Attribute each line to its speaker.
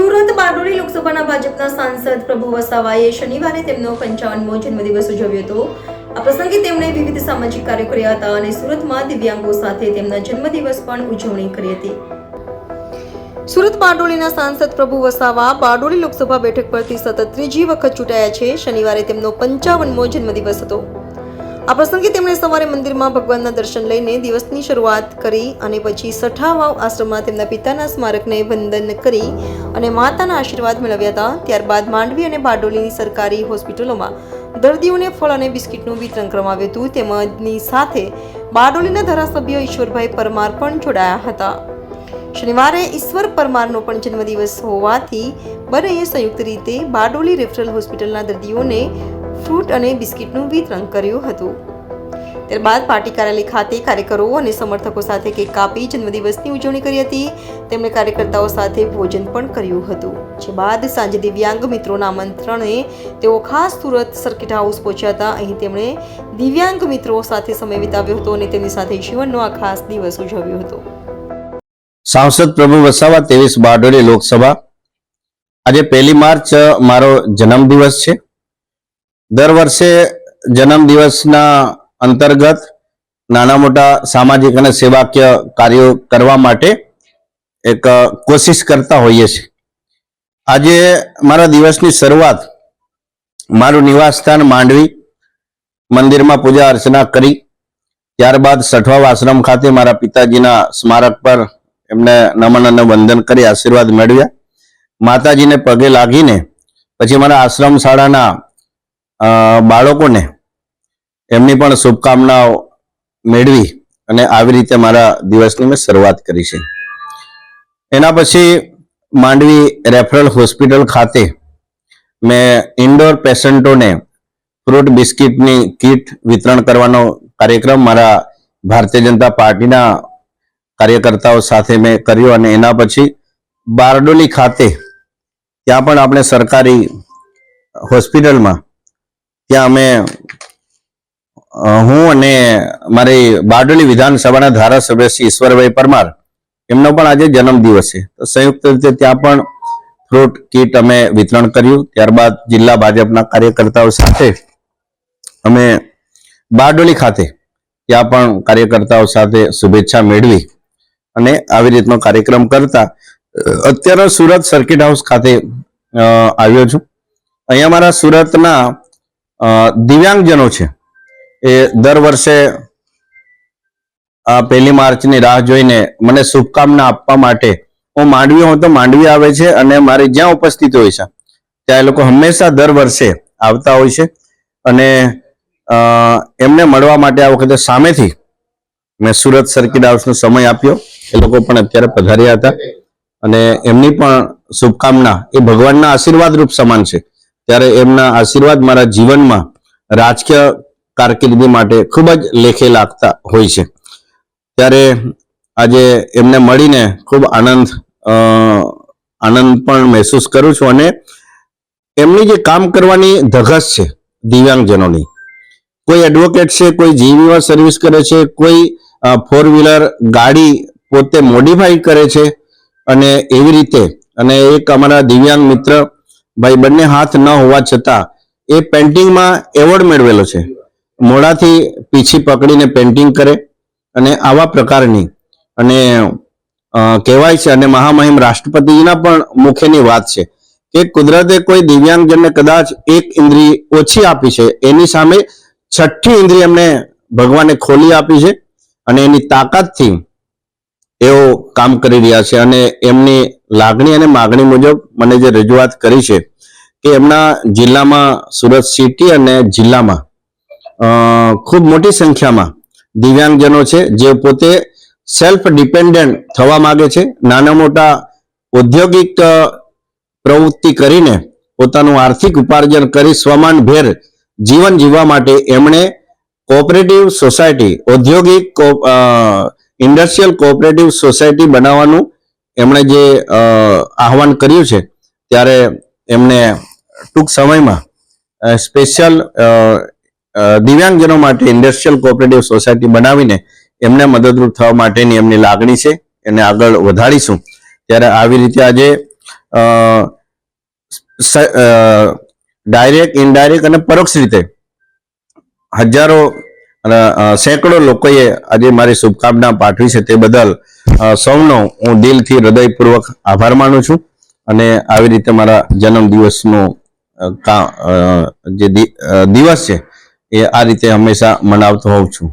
Speaker 1: સુરત બારડોલી લોકસભાના ભાજપના સાંસદ પ્રભુ વસાવાએ શનિવારે તેમનો પંચાવનમો જન્મદિવસ ઉજવ્યો હતો. આ પ્રસંગે તેમણે વિવિધ સામાજિક કાર્યો કર્યા હતા અને સુરતમાં દિવ્યાંગો સાથે તેમના જન્મદિવસ પણ ઉજવણી કરી હતી. સુરત બારડોલીના સાંસદ પ્રભુ વસાવા બારડોલી લોકસભા બેઠક પરથી સતત ત્રીજી વખત ચૂંટાયા છે. શનિવારે તેમનો પંચાવનમો જન્મદિવસ હતો. આ પ્રસંગે તેમણે સવારે મંદિરમાં ભગવાનના દર્શન લઈને દિવસની શરૂઆત કરી અને પછી સઠાવાવ આશ્રમમાં તેમના પિતાના સ્મારકને વંદન કરી અને માતાના આશીર્વાદ મેળવ્યા હતા. ત્યારબાદ માંડવી અને બારડોલીની સરકારી હોસ્પિટલોમાં દર્દીઓને ફળ અને બિસ્કિટનું વિતરણ કરવામાં આવ્યું હતું. તેમની સાથે બારડોલીના ધારાસભ્ય ઈશ્વરભાઈ પરમાર પણ જોડાયા હતા. શનિવારે ઈશ્વર પરમારનો પણ જન્મદિવસ હોવાથી બંનેએ સંયુક્ત રીતે બારડોલી રેફરલ હોસ્પિટલના દર્દીઓને ફ્રૂટ અને બિસ્કિટનું વિતરણ કર્યું હતું. ત્યારબાદ પાર્ટી કાર્યાલય ખાતે કાર્યકરો અને સમર્થકો સાથે કેક કાપી જન્મદિવસની ઉજવણી કરી હતી. તેમણે કાર્યકર્તાઓ સાથે ભોજન પણ કર્યું હતું. જે બાદ સાંજે દિવ્યાંગ મિત્રોના આમંત્રણે તેઓ ખાસ સુરત સર્કિટ હાઉસ પહોંચ્યા હતા. અહીં તેમણે દિવ્યાંગ મિત્રો સાથે સમય વિતાવ્યો હતો અને તેમની સાથે જીવનનો આ ખાસ દિવસ ઉજવ્યો હતો.
Speaker 2: સાંસદ પ્રભુ વસાવા તેવીસ બારડોલી લોકસભા. આજે પહેલી માર્ચ મારો જન્મદિવસ છે. દર વર્ષે જન્મદિવસના અંતર્ગત નાના મોટા સામાજિક અને સેવાકીય કાર્યો કરવા માટે એક કોશિશ કરતા હોઈએ છીએ. આજે મારા દિવસની શરૂઆત મારું નિવાસસ્થાન માંડવી મંદિરમાં પૂજા અર્ચના કરી. ત્યારબાદ સઠવાવ આશ્રમ ખાતે મારા પિતાજીના સ્મારક પર એમને નમન અને વંદન કરી આશીર્વાદ મેળવ્યા. માતાજીને પગે લાગીને પછી મારા આશ્રમ શાળાના બાળકોને એમની પણ શુભકામનાઓ મેળવી અને આવી રીતે મારા દિવસની મેં શરૂઆત કરી છે. એના પછી માંડવી રેફરલ હોસ્પિટલ ખાતે મેં ઇન્ડોર પેશન્ટોને ફ્રૂટ બિસ્કિટની કીટ વિતરણ કરવાનો કાર્યક્રમ મારા ભારતીય જનતા પાર્ટીના કાર્યકર્તાઓ સાથે મેં કર્યો અને એના પછી બારડોલી ખાતે ત્યાં પણ આપણે સરકારી હોસ્પિટલમાં ત્યાં અમે હું અને મારી બારડોલી વિધાનસભાના ધારાસભ્ય શ્રી ઈશ્વરભાઈ પરમાર, એમનો પણ આજે જન્મદિવસ છે. તો સંયુક્ત રીતે ત્યાં પણ ફ્રૂટ કીટ અમે વિતરણ કર્યું. ત્યારબાદ જિલ્લા ભાજપના કાર્યકર્તાઓ સાથે અમે બારડોલી ખાતે ત્યાં પણ કાર્યકર્તાઓ સાથે શુભેચ્છા મેળવી અને આવી રીતનો કાર્યક્રમ કરતા અત્યારે સુરત સર્કિટ હાઉસ ખાતે આવ્યો છું. અહીંયા મારા સુરતના દિવ્યાંગજનો છે. એ દર વર્ષે આ પહેલી માર્ચની રાહ જોઈને મને શુભકામના આપવા માટે હું માંડવી હોઉં તો માંડવી આવે છે અને મારી જ્યાં ઉપસ્થિત હોય છે, ત્યાં એ લોકો હંમેશા દર વર્ષે આવતા હોય છે. અને એમને મળવા માટે આ વખતે સામેથી મેં સુરત સર્કિટ હાઉસનો સમય આપ્યો. એ લોકો પણ અત્યારે પધાર્યા હતા. અને એમની પણ શુભકામના એ ભગવાનના આશીર્વાદ રૂપ સમાન છે. ત્યારે એમના આશીર્વાદ મારા જીવનમાં રાજકીય કારકિર્દી માટે ખૂબ જ લેખે લાગતા હોય છે. ત્યારે આજે એમને મળીને ખૂબ આનંદ આનંદ પણ મહેસૂસ કરું છું અને એમની જે કામ કરવાની ધગસ છે દિવ્યાંગજનોની, કોઈ એડવોકેટ છે, કોઈ જીવીવા સર્વિસ કરે છે, કોઈ ફોર વ્હીલર ગાડી પોતે મોડિફાઈ કરે છે અને એવી રીતે અને એક અમારા દિવ્યાંગ મિત્ર ભાઈ, બંને હાથ ન હોવા છતાં એ પેન્ટિંગમાં એવોર્ડ મેળવેલો છે. મોડાથી પીછી પકડીને પેન્ટિંગ કરે અને આવા પ્રકારની અને કહેવાય છે અને મહામહિમ રાષ્ટ્રપતિજીના પણ મુખ્યની વાત છે કે કુદરતે કોઈ દિવ્યાંગજનને કદાચ એક ઇન્દ્રિય ઓછી આપી છે. એની સામે છઠ્ઠી ઇન્દ્રિય એમને ભગવાને ખોલી આપી છે અને એની તાકાતથી એઓ કામ કરી રહ્યા છે અને એમની લાગણી અને માગણી મુજબ મને જે રજૂઆત કરી છે કે એમના જિલ્લામાં સુરત સિટી અને જિલ્લામાં ખૂબ મોટી સંખ્યામાં દિવ્યાંગજનો છે જે પોતે સેલ્ફ ડિપેન્ડન્ટ થવા માગે છે. નાના મોટા ઔદ્યોગિક પ્રવૃત્તિ કરીને પોતાનું આર્થિક ઉપાર્જન કરી સ્વમાન જીવન જીવવા માટે એમણે કોઓપરેટિવ સોસાયટી ઔદ્યોગિક ઇન્ડસ્ટ્રીયલ કોઓપરેટિવ સોસાયટી બનાવવાનું એમણે જે આહવાન કર્યું છે, ત્યારે એમને ટૂંક સમયમાં સ્પેશિયલ દિવ્યાંગજનો માટે ઇન્ડસ્ટ્રીયલ કોઓપરેટિવ સોસાયટી બનાવીને એમને મદદરૂપ થવા માટેની એમની લાગણી છે, એને આગળ વધારીશું. ત્યારે આવી રીતે આજે ડાયરેક્ટ ઇનડાયરેક્ટ અને પરોક્ષ રીતે હજારો અને સેંકડો લોકોએ આજે મારી શુભકામના પાઠવી છે તે બદલ સૌનો હું દિલથી હૃદયપૂર્વક આભાર માનું છું અને આવી રીતે મારા જન્મ દિવસનો કા- જે દિવસ છે એ આ રીતે હંમેશા મનાવતો હોઉં છું.